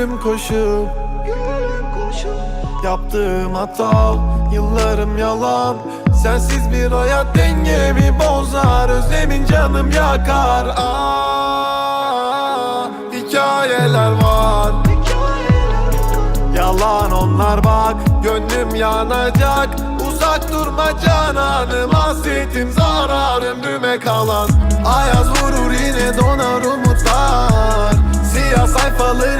gülüm koşup Yaptığım hata Yıllarım yalan. Sensiz bir hayat dengemi bozar Özlemin canım yakar. Aa, Hikayeler var. Yalan onlar bak Gönlüm yanacak. Uzak durma cananım Hasretim zarar ömrüme kalan. Ayaz vurur yine donar umutlar. Siyah sayfaları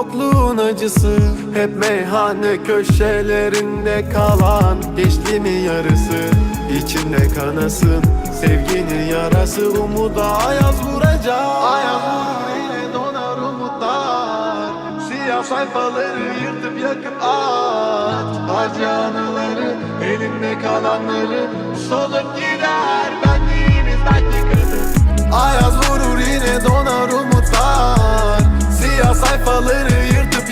Yokluğun acısı Hep meyhane köşelerinde kalan Geçti yarısı. İçinde kanasın Sevginin yarası. Umuda ayaz vuracak. Ayaz vurur yine donar umutlar. Siyah sayfaları yırtıp yakıp at Harca anıları elinde kalanları. Solup gider benliğimiz belki kadın Ayaz vurur yine donar umutlar. Siyah sayfaları